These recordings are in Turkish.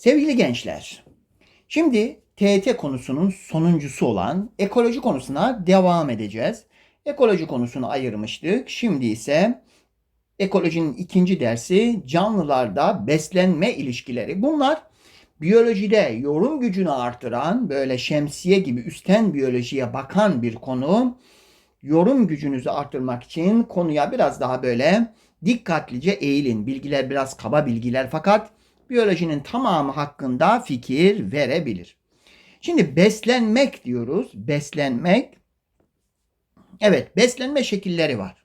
Sevgili gençler, şimdi TET konusunun sonuncusu olan ekoloji konusuna devam edeceğiz. Ekoloji konusunu ayırmıştık. Şimdi ise ekolojinin ikinci dersi canlılarda beslenme ilişkileri. Bunlar biyolojide yorum gücünü artıran böyle şemsiye gibi üstten biyolojiye bakan bir konu. Yorum gücünüzü arttırmak için konuya biraz daha böyle dikkatlice eğilin. Bilgiler biraz kaba bilgiler fakat biyolojinin tamamı hakkında fikir verebilir. Şimdi beslenmek diyoruz. Beslenmek. Evet, beslenme şekilleri var.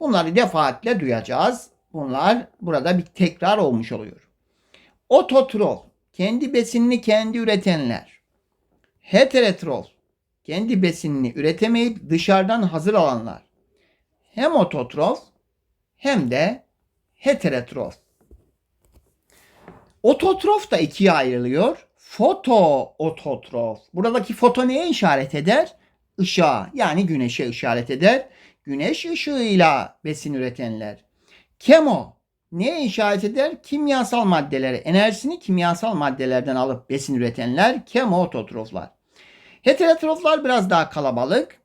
Bunları defaatle duyacağız. Bunlar burada bir tekrar olmuş oluyor. Ototrof, kendi besinini kendi üretenler. Heterotrof, kendi besinini üretemeyip dışarıdan hazır alanlar. Hem ototrof hem de heterotrof. Ototrof da ikiye ayrılıyor. Foto ototrof. Buradaki foto neye işaret eder? Işığa yani güneşe işaret eder. Güneş ışığıyla besin üretenler. Kemo neye işaret eder? Kimyasal maddeleri, enerjisini kimyasal maddelerden alıp besin üretenler kemoototroflar. Heterotroflar biraz daha kalabalık.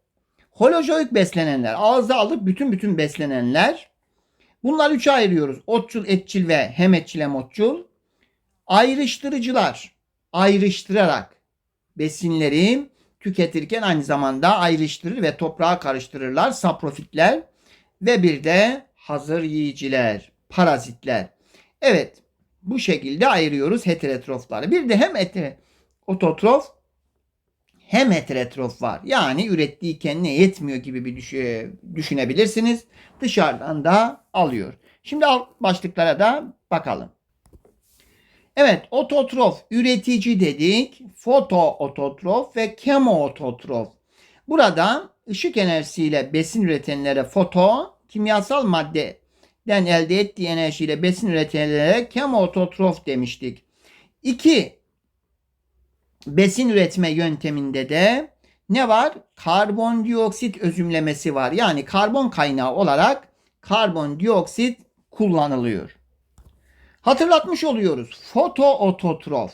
Holozoik beslenenler, ağza alıp bütün bütün beslenenler. Bunları üçe ayırıyoruz. Otçul, etçil ve hem etçil hem otçul. Ayrıştırıcılar ayrıştırarak besinleri tüketirken aynı zamanda ayrıştırır ve toprağa karıştırırlar. Saprofitler ve bir de hazır yiyiciler, parazitler. Evet bu şekilde ayırıyoruz heterotrofları. Bir de hem heter ototrof hem heterotrof var. Yani ürettiği kendine yetmiyor gibi bir düşünebilirsiniz. Dışarıdan da alıyor. Şimdi alt başlıklara da bakalım. Evet ototrof üretici dedik. Foto ototrof ve kemo ototrof. Burada ışık enerjisiyle besin üretenlere foto, kimyasal maddeden elde ettiği enerjiyle besin üretenlere kemo ototrof demiştik. İki, besin üretme yönteminde de ne var? Karbondioksit özümlemesi var. Yani karbon kaynağı olarak karbondioksit kullanılıyor. Hatırlatmış oluyoruz. Fotoototrof.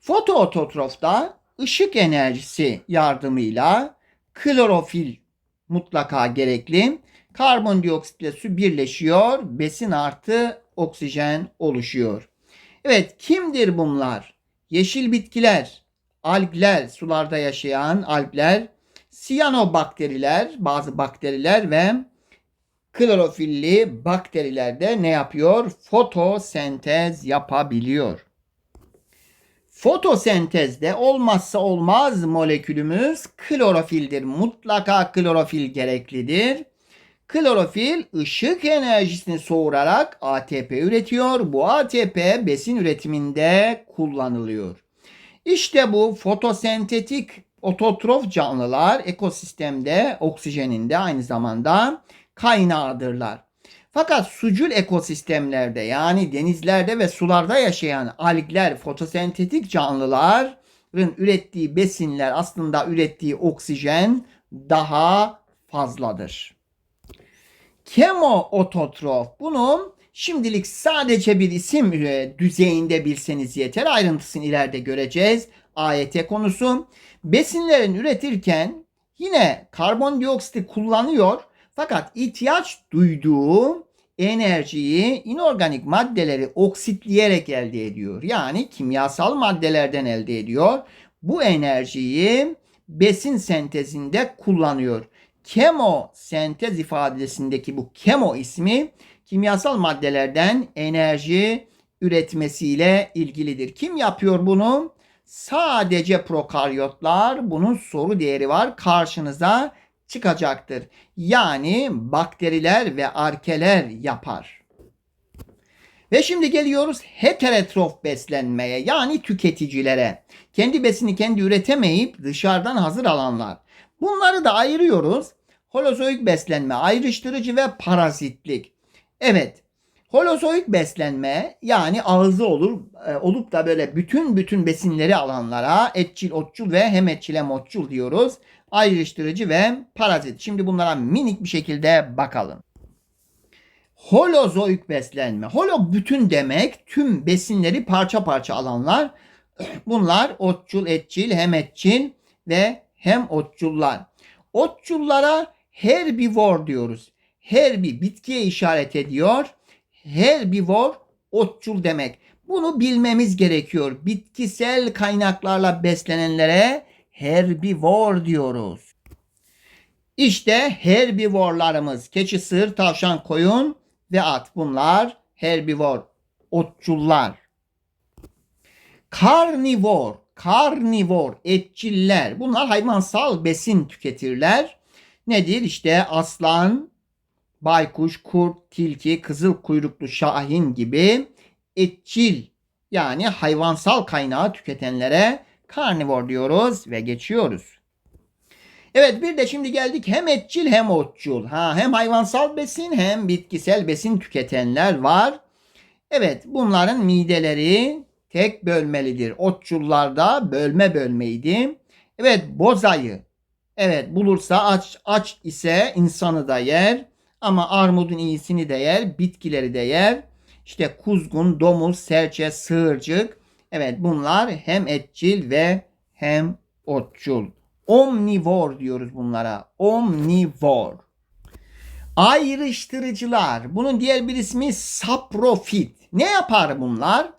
Fotoototrofta ışık enerjisi yardımıyla klorofil mutlaka gerekli. Karbondioksitle su birleşiyor. Besin artı oksijen oluşuyor. Evet kimdir bunlar? Yeşil bitkiler, algler, sularda yaşayan algler, siyanobakteriler, bazı bakteriler ve klorofilli bakterilerde ne yapıyor? Fotosentez yapabiliyor. Fotosentezde olmazsa olmaz molekülümüz klorofildir. Mutlaka klorofil gereklidir. Klorofil ışık enerjisini soğurarak ATP üretiyor. Bu ATP besin üretiminde kullanılıyor. İşte bu fotosentetik ototrof canlılar ekosistemde oksijenin de aynı zamanda kaynağıdırlar. Fakat sucul ekosistemlerde yani denizlerde ve sularda yaşayan algler, fotosentetik canlıların ürettiği besinler aslında ürettiği oksijen daha fazladır. Kemoototrof bunun şimdilik sadece bir isim e, düzeyinde bilseniz yeter. Ayrıntısını ileride göreceğiz. AYT konusu. Besinlerin üretirken yine karbondioksit kullanıyor fakat ihtiyaç duyduğu enerjiyi inorganik maddeleri oksitleyerek elde ediyor. Yani kimyasal maddelerden elde ediyor. Bu enerjiyi besin sentezinde kullanıyor. Kemo sentez ifadesindeki bu kemo ismi kimyasal maddelerden enerji üretmesiyle ilgilidir. Kim yapıyor bunu? Sadece prokaryotlar. Bunun soru değeri var. Karşınıza çıkacaktır. Yani bakteriler ve arkeler yapar. Ve şimdi geliyoruz heterotrof beslenmeye yani tüketicilere. Kendi besini kendi üretemeyip dışarıdan hazır alanlar. Bunları da ayırıyoruz. Holozoik beslenme, ayrıştırıcı ve parazitlik. Evet, holozoik beslenme yani ağzı olur e, olup da böyle bütün bütün besinleri alanlara etçil, otçul ve hem etçil hem otçul diyoruz ayrıştırıcı ve parazit. Şimdi bunlara minik bir şekilde bakalım. Holozoik beslenme. Holo bütün demek tüm besinleri parça parça alanlar. Bunlar otçul, etçil, hem etçil ve hem otçullar. Otçullara herbivor diyoruz. Her bir bitkiye işaret ediyor. Herbivor otçul demek. Bunu bilmemiz gerekiyor. Bitkisel kaynaklarla beslenenlere herbivor diyoruz. İşte herbivorlarımız keçi, sığır, tavşan, koyun ve at. Bunlar herbivor, otçullar. Karnivor, karnivor, etçiller. Bunlar hayvansal besin tüketirler. Nedir? İşte aslan, baykuş, kurt, tilki, kızıl kuyruklu şahin gibi etçil yani hayvansal kaynağı tüketenlere karnivor diyoruz ve geçiyoruz. Evet bir de şimdi geldik hem etçil hem otçul. Ha, hem hayvansal besin hem bitkisel besin tüketenler var. Evet bunların mideleri tek bölmelidir. Otçullarda bölme bölmeydi. Evet bozayı. Evet bulursa aç, aç ise insanı da yer. Ama armudun iyisini de yer, bitkileri de yer. İşte kuzgun, domuz, serçe, sığırcık. Evet bunlar hem etçil ve hem otçul. Omnivor diyoruz bunlara. Omnivor. Ayrıştırıcılar. Bunun diğer bir ismi saprofit. Ne yapar bunlar?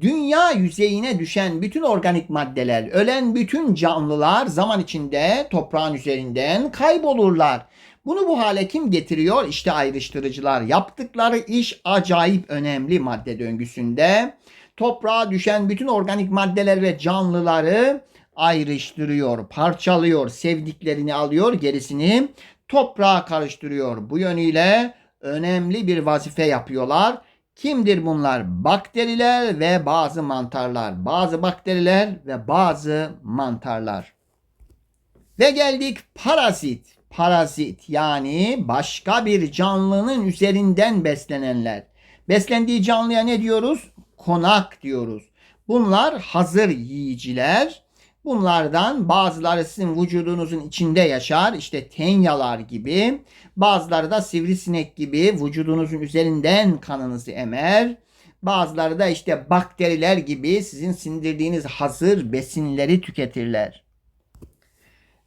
Dünya yüzeyine düşen bütün organik maddeler, ölen bütün canlılar zaman içinde toprağın üzerinden kaybolurlar. Bunu bu hale kim getiriyor? İşte ayrıştırıcılar. Yaptıkları iş acayip önemli madde döngüsünde. Toprağa düşen bütün organik maddeler ve canlıları ayrıştırıyor, parçalıyor, sevdiklerini alıyor, gerisini toprağa karıştırıyor. Bu yönüyle önemli bir vazife yapıyorlar. Kimdir bunlar? Bakteriler ve bazı mantarlar. Bazı bakteriler ve bazı mantarlar. Ve geldik parazit. Parazit yani başka bir canlının üzerinden beslenenler. Beslendiği canlıya ne diyoruz? Konak diyoruz. Bunlar hazır yiyiciler. Bunlardan bazıları sizin vücudunuzun içinde yaşar. İşte tenyalar gibi. Bazıları da sivrisinek gibi vücudunuzun üzerinden kanınızı emer. Bazıları da işte bakteriler gibi sizin sindirdiğiniz hazır besinleri tüketirler.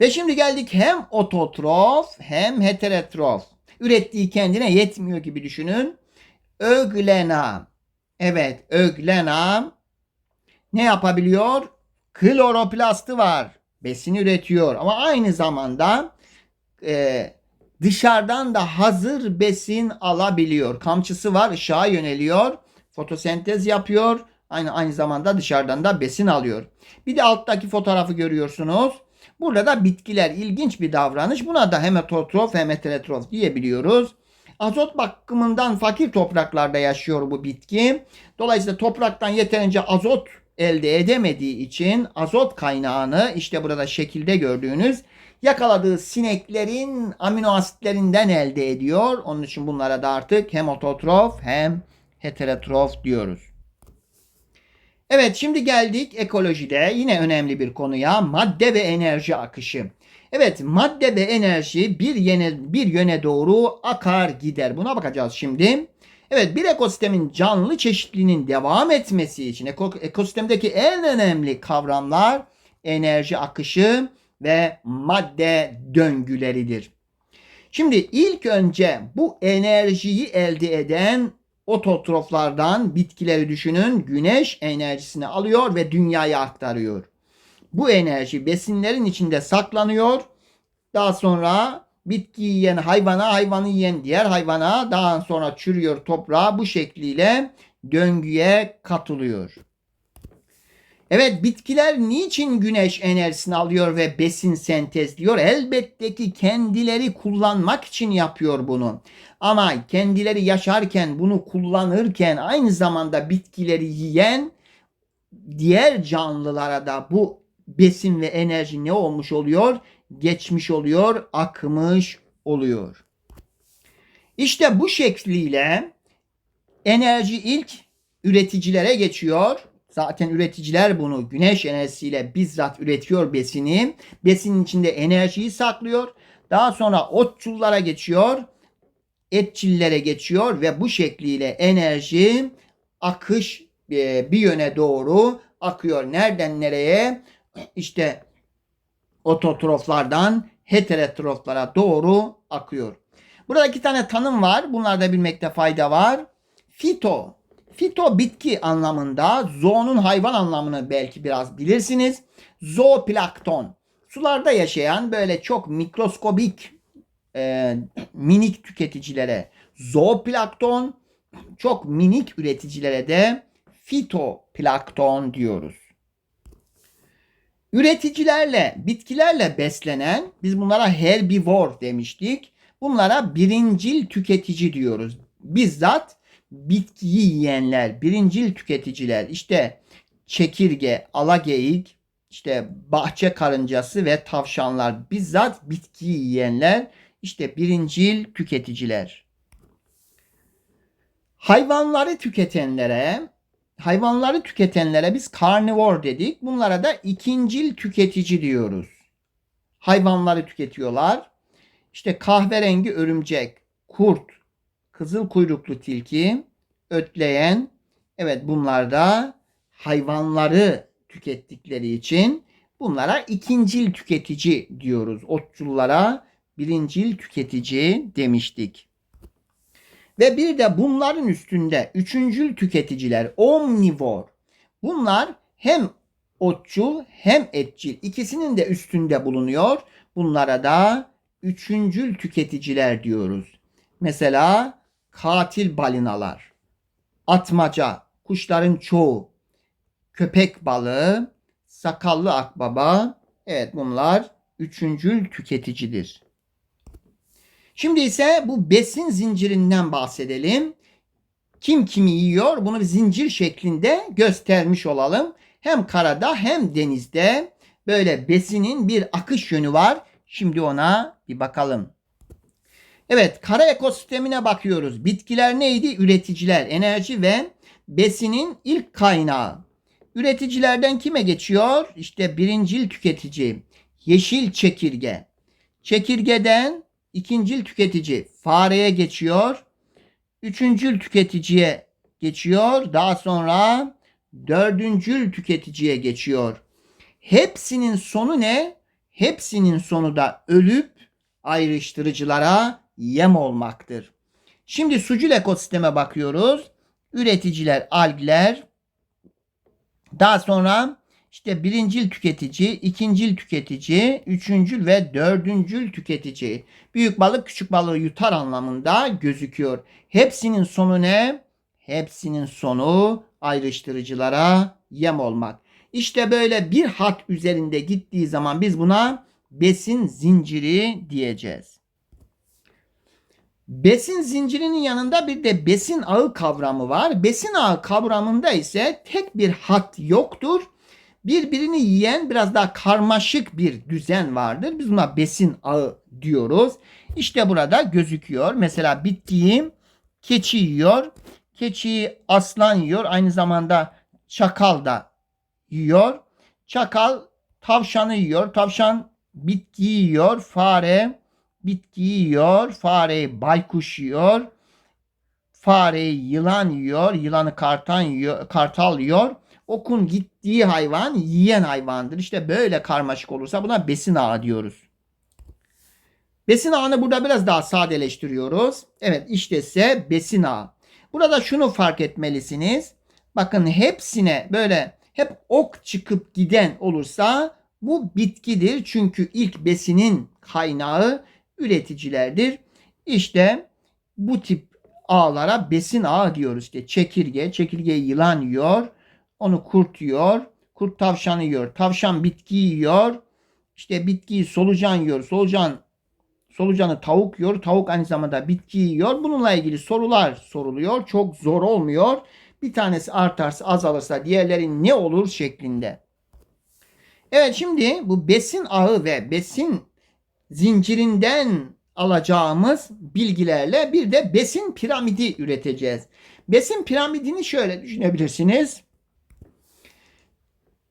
Ve şimdi geldik hem ototrof hem heterotrof. Ürettiği kendine yetmiyor gibi düşünün. Öglena. Evet, öglena ne yapabiliyor? Kloroplastı var. Besin üretiyor ama aynı zamanda e, dışarıdan da hazır besin alabiliyor. Kamçısı var, ışığa yöneliyor. Fotosentez yapıyor. Aynı aynı zamanda dışarıdan da besin alıyor. Bir de alttaki fotoğrafı görüyorsunuz. Burada da bitkiler ilginç bir davranış. Buna da hem heterotrof hem heterotrof diyebiliyoruz. Azot bakımından fakir topraklarda yaşıyor bu bitki. Dolayısıyla topraktan yeterince azot elde edemediği için azot kaynağını işte burada şekilde gördüğünüz yakaladığı sineklerin amino asitlerinden elde ediyor. Onun için bunlara da artık hem ototrof hem heterotrof diyoruz. Evet şimdi geldik ekolojide yine önemli bir konuya madde ve enerji akışı. Evet madde ve enerji bir yöne, bir yöne doğru akar gider. Buna bakacağız şimdi. Evet bir ekosistemin canlı çeşitliliğinin devam etmesi için eko, ekosistemdeki en önemli kavramlar enerji akışı ve madde döngüleridir. Şimdi ilk önce bu enerjiyi elde eden ototroflardan bitkileri düşünün güneş enerjisini alıyor ve dünyaya aktarıyor. Bu enerji besinlerin içinde saklanıyor. Daha sonra bitki yiyen hayvana, hayvanı yiyen diğer hayvana daha sonra çürüyor toprağa bu şekliyle döngüye katılıyor. Evet bitkiler niçin güneş enerjisini alıyor ve besin sentezliyor? Elbette ki kendileri kullanmak için yapıyor bunu. Ama kendileri yaşarken bunu kullanırken aynı zamanda bitkileri yiyen diğer canlılara da bu besin ve enerji ne olmuş oluyor? Geçmiş oluyor, akmış oluyor. İşte bu şekliyle enerji ilk üreticilere geçiyor. Zaten üreticiler bunu güneş enerjisiyle bizzat üretiyor besini. Besinin içinde enerjiyi saklıyor. Daha sonra otçullara geçiyor. etçillere geçiyor ve bu şekliyle enerji akış e, bir yöne doğru akıyor. Nereden nereye? İşte ototroflardan heterotroflara doğru akıyor. Burada iki tane tanım var. Bunları da bilmekte fayda var. Fito. Fito bitki anlamında. Zoonun hayvan anlamını belki biraz bilirsiniz. Zooplankton. Sularda yaşayan böyle çok mikroskobik e, minik tüketicilere zooplankton, çok minik üreticilere de fitoplankton diyoruz. Üreticilerle, bitkilerle beslenen, biz bunlara herbivor demiştik. Bunlara birincil tüketici diyoruz. Bizzat bitkiyi yiyenler, birincil tüketiciler. İşte çekirge, alageyik, işte bahçe karıncası ve tavşanlar bizzat bitkiyi yiyenler işte birincil tüketiciler. Hayvanları tüketenlere hayvanları tüketenlere biz karnivor dedik. Bunlara da ikincil tüketici diyoruz. Hayvanları tüketiyorlar. İşte kahverengi örümcek, kurt, kızıl kuyruklu tilki, ötleyen evet bunlar da hayvanları tükettikleri için bunlara ikincil tüketici diyoruz. Otçullara birincil tüketici demiştik. Ve bir de bunların üstünde üçüncül tüketiciler omnivor. Bunlar hem otçul hem etçil ikisinin de üstünde bulunuyor. Bunlara da üçüncül tüketiciler diyoruz. Mesela katil balinalar, atmaca, kuşların çoğu, köpek balığı, sakallı akbaba. Evet bunlar üçüncül tüketicidir. Şimdi ise bu besin zincirinden bahsedelim. Kim kimi yiyor bunu zincir şeklinde göstermiş olalım. Hem karada hem denizde böyle besinin bir akış yönü var. Şimdi ona bir bakalım. Evet kara ekosistemine bakıyoruz. Bitkiler neydi? Üreticiler, enerji ve besinin ilk kaynağı. Üreticilerden kime geçiyor? İşte birincil tüketici. Yeşil çekirge. Çekirgeden ikincil tüketici fareye geçiyor. Üçüncül tüketiciye geçiyor. Daha sonra dördüncül tüketiciye geçiyor. Hepsinin sonu ne? Hepsinin sonu da ölüp ayrıştırıcılara yem olmaktır. Şimdi sucul ekosisteme bakıyoruz. Üreticiler, algler. Daha sonra işte birincil tüketici, ikincil tüketici, üçüncül ve dördüncül tüketici. Büyük balık küçük balığı yutar anlamında gözüküyor. Hepsinin sonu ne? Hepsinin sonu ayrıştırıcılara yem olmak. İşte böyle bir hat üzerinde gittiği zaman biz buna besin zinciri diyeceğiz. Besin zincirinin yanında bir de besin ağı kavramı var. Besin ağı kavramında ise tek bir hat yoktur birbirini yiyen biraz daha karmaşık bir düzen vardır. Biz buna besin ağı diyoruz. İşte burada gözüküyor. Mesela bitkiyi keçi yiyor. Keçiyi aslan yiyor. Aynı zamanda çakal da yiyor. Çakal tavşanı yiyor. Tavşan bitkiyi yiyor. Fare bitkiyi yiyor. Fareyi baykuş yiyor. Fareyi yılan yiyor. Yılanı kartan yiyor, kartal yiyor okun gittiği hayvan yiyen hayvandır. İşte böyle karmaşık olursa buna besin ağı diyoruz. Besin ağını burada biraz daha sadeleştiriyoruz. Evet işte ise besin ağı. Burada şunu fark etmelisiniz. Bakın hepsine böyle hep ok çıkıp giden olursa bu bitkidir. Çünkü ilk besinin kaynağı üreticilerdir. İşte bu tip ağlara besin ağı diyoruz. İşte çekirge, çekirge yılan yiyor. Onu kurt yiyor. Kurt tavşanı yiyor. Tavşan bitki yiyor. İşte bitkiyi solucan yiyor. Solucan solucanı tavuk yiyor. Tavuk aynı zamanda bitki yiyor. Bununla ilgili sorular soruluyor. Çok zor olmuyor. Bir tanesi artarsa azalırsa diğerleri ne olur şeklinde. Evet şimdi bu besin ağı ve besin zincirinden alacağımız bilgilerle bir de besin piramidi üreteceğiz. Besin piramidini şöyle düşünebilirsiniz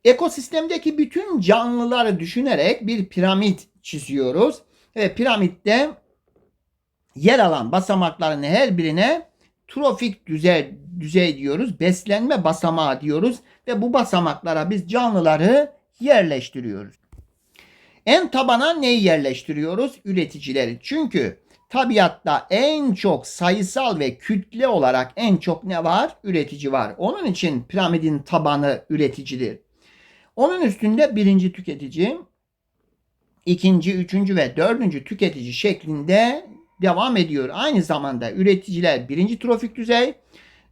ekosistemdeki bütün canlıları düşünerek bir piramit çiziyoruz. Ve piramitte yer alan basamakların her birine trofik düzey, düzey diyoruz. Beslenme basamağı diyoruz ve bu basamaklara biz canlıları yerleştiriyoruz. En tabana neyi yerleştiriyoruz? Üreticileri. Çünkü tabiatta en çok sayısal ve kütle olarak en çok ne var? Üretici var. Onun için piramidin tabanı üreticidir. Onun üstünde birinci tüketici, ikinci, üçüncü ve dördüncü tüketici şeklinde devam ediyor. Aynı zamanda üreticiler birinci trofik düzey,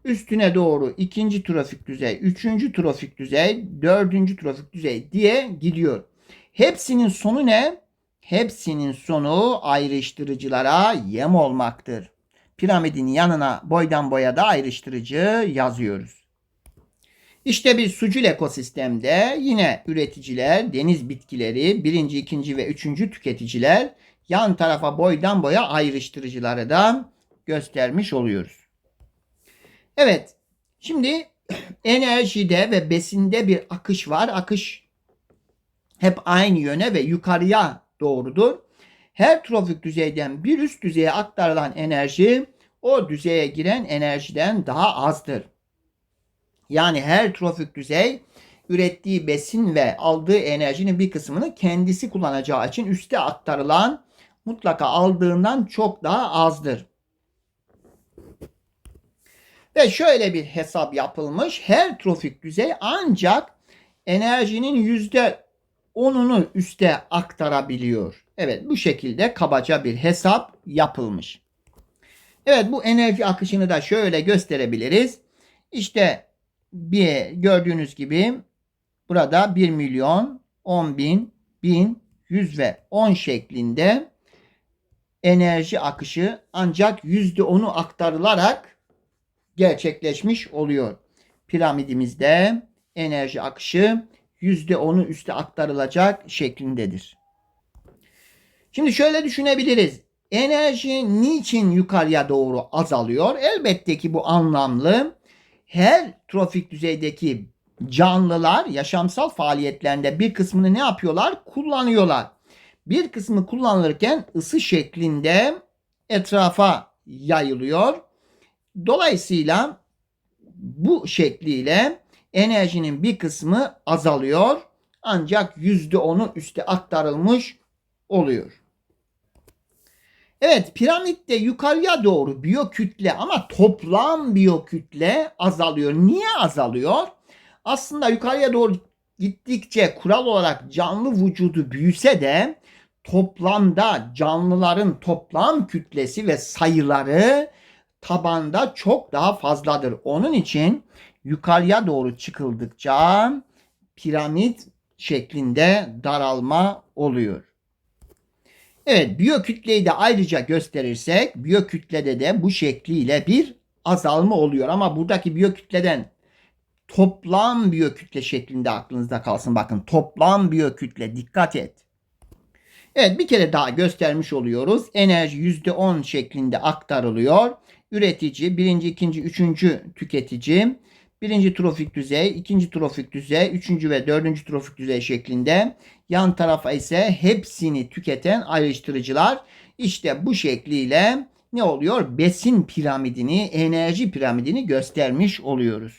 üstüne doğru ikinci trofik düzey, üçüncü trofik düzey, dördüncü trofik düzey diye gidiyor. Hepsinin sonu ne? Hepsinin sonu ayrıştırıcılara yem olmaktır. Piramidin yanına boydan boya da ayrıştırıcı yazıyoruz. İşte bir sucul ekosistemde yine üreticiler, deniz bitkileri, birinci, ikinci ve üçüncü tüketiciler yan tarafa boydan boya ayrıştırıcıları da göstermiş oluyoruz. Evet, şimdi enerjide ve besinde bir akış var. Akış hep aynı yöne ve yukarıya doğrudur. Her trofik düzeyden bir üst düzeye aktarılan enerji o düzeye giren enerjiden daha azdır. Yani her trofik düzey ürettiği besin ve aldığı enerjinin bir kısmını kendisi kullanacağı için üste aktarılan mutlaka aldığından çok daha azdır. Ve şöyle bir hesap yapılmış. Her trofik düzey ancak enerjinin yüzde onunu üste aktarabiliyor. Evet bu şekilde kabaca bir hesap yapılmış. Evet bu enerji akışını da şöyle gösterebiliriz. İşte bir gördüğünüz gibi burada 1 milyon, 10 bin, 1000, 100 ve 10 şeklinde enerji akışı ancak %10'u aktarılarak gerçekleşmiş oluyor. Piramidimizde enerji akışı %10'u üste aktarılacak şeklindedir. Şimdi şöyle düşünebiliriz. Enerji niçin yukarıya doğru azalıyor? Elbette ki bu anlamlı. Her trofik düzeydeki canlılar yaşamsal faaliyetlerinde bir kısmını ne yapıyorlar? Kullanıyorlar. Bir kısmı kullanılırken ısı şeklinde etrafa yayılıyor. Dolayısıyla bu şekliyle enerjinin bir kısmı azalıyor. Ancak %10'u üste aktarılmış oluyor. Evet piramitte yukarıya doğru biyokütle ama toplam biyokütle azalıyor. Niye azalıyor? Aslında yukarıya doğru gittikçe kural olarak canlı vücudu büyüse de toplamda canlıların toplam kütlesi ve sayıları tabanda çok daha fazladır. Onun için yukarıya doğru çıkıldıkça piramit şeklinde daralma oluyor. Evet biyokütleyi de ayrıca gösterirsek biyokütlede de bu şekliyle bir azalma oluyor. Ama buradaki biyokütleden toplam biyokütle şeklinde aklınızda kalsın. Bakın toplam biyokütle dikkat et. Evet bir kere daha göstermiş oluyoruz. Enerji %10 şeklinde aktarılıyor. Üretici, birinci, ikinci, üçüncü tüketici, birinci trofik düzey, ikinci trofik düzey, üçüncü ve dördüncü trofik düzey şeklinde. Yan tarafa ise hepsini tüketen ayrıştırıcılar. İşte bu şekliyle ne oluyor? Besin piramidini, enerji piramidini göstermiş oluyoruz.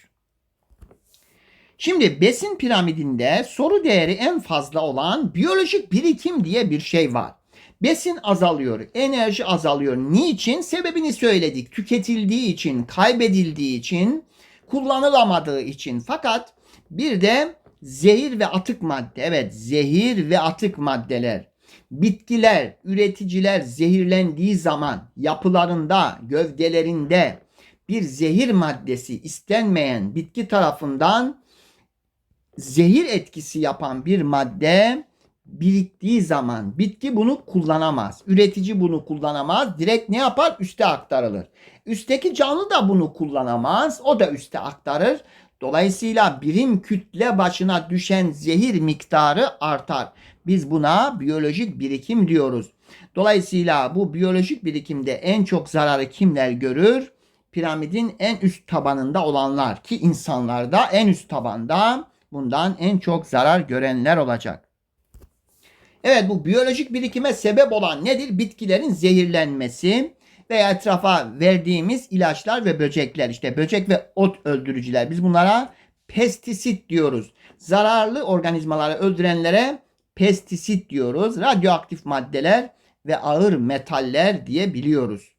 Şimdi besin piramidinde soru değeri en fazla olan biyolojik birikim diye bir şey var. Besin azalıyor, enerji azalıyor. Niçin? Sebebini söyledik. Tüketildiği için, kaybedildiği için, kullanılamadığı için. Fakat bir de zehir ve atık madde. Evet, zehir ve atık maddeler. Bitkiler, üreticiler zehirlendiği zaman yapılarında, gövdelerinde bir zehir maddesi istenmeyen bitki tarafından zehir etkisi yapan bir madde biriktiği zaman bitki bunu kullanamaz. Üretici bunu kullanamaz. Direkt ne yapar? Üste aktarılır. Üstteki canlı da bunu kullanamaz. O da üste aktarır. Dolayısıyla birim kütle başına düşen zehir miktarı artar. Biz buna biyolojik birikim diyoruz. Dolayısıyla bu biyolojik birikimde en çok zararı kimler görür? Piramidin en üst tabanında olanlar ki insanlarda en üst tabanda bundan en çok zarar görenler olacak. Evet bu biyolojik birikime sebep olan nedir? Bitkilerin zehirlenmesi veya etrafa verdiğimiz ilaçlar ve böcekler işte böcek ve ot öldürücüler. Biz bunlara pestisit diyoruz. Zararlı organizmaları öldürenlere pestisit diyoruz. Radyoaktif maddeler ve ağır metaller diye biliyoruz.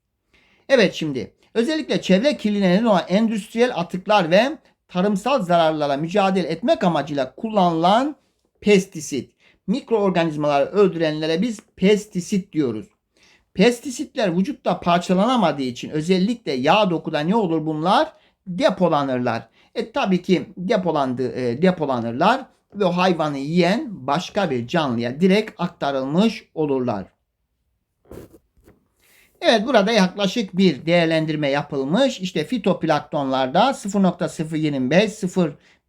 Evet şimdi özellikle çevre kirliliğine olan endüstriyel atıklar ve tarımsal zararlara mücadele etmek amacıyla kullanılan pestisit. Mikroorganizmaları öldürenlere biz pestisit diyoruz. Pestisitler vücutta parçalanamadığı için özellikle yağ dokuda ne olur bunlar? Depolanırlar. E tabii ki depolandı, e, depolanırlar ve o hayvanı yiyen başka bir canlıya direkt aktarılmış olurlar. Evet burada yaklaşık bir değerlendirme yapılmış. İşte fitoplanktonlarda 0.025,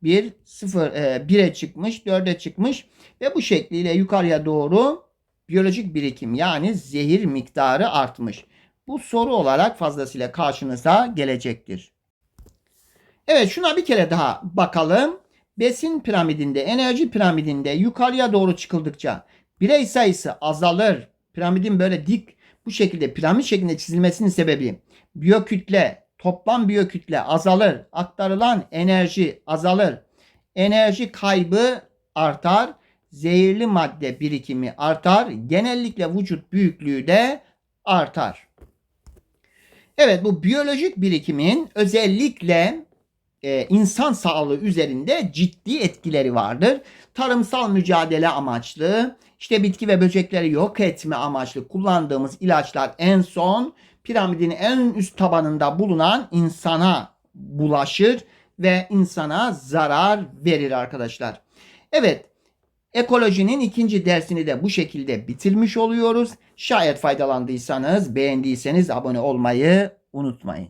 0.1, 0, e, 1'e çıkmış, 4'e çıkmış ve bu şekliyle yukarıya doğru biyolojik birikim yani zehir miktarı artmış. Bu soru olarak fazlasıyla karşınıza gelecektir. Evet şuna bir kere daha bakalım. Besin piramidinde, enerji piramidinde yukarıya doğru çıkıldıkça birey sayısı azalır. Piramidin böyle dik bu şekilde piramit şeklinde çizilmesinin sebebi biyokütle, toplam biyokütle azalır. Aktarılan enerji azalır. Enerji kaybı artar. Zehirli madde birikimi artar. Genellikle vücut büyüklüğü de artar. Evet bu biyolojik birikimin özellikle e, insan sağlığı üzerinde ciddi etkileri vardır. Tarımsal mücadele amaçlı, işte bitki ve böcekleri yok etme amaçlı kullandığımız ilaçlar en son piramidin en üst tabanında bulunan insana bulaşır ve insana zarar verir arkadaşlar. Evet, ekolojinin ikinci dersini de bu şekilde bitirmiş oluyoruz. Şayet faydalandıysanız, beğendiyseniz abone olmayı unutmayın.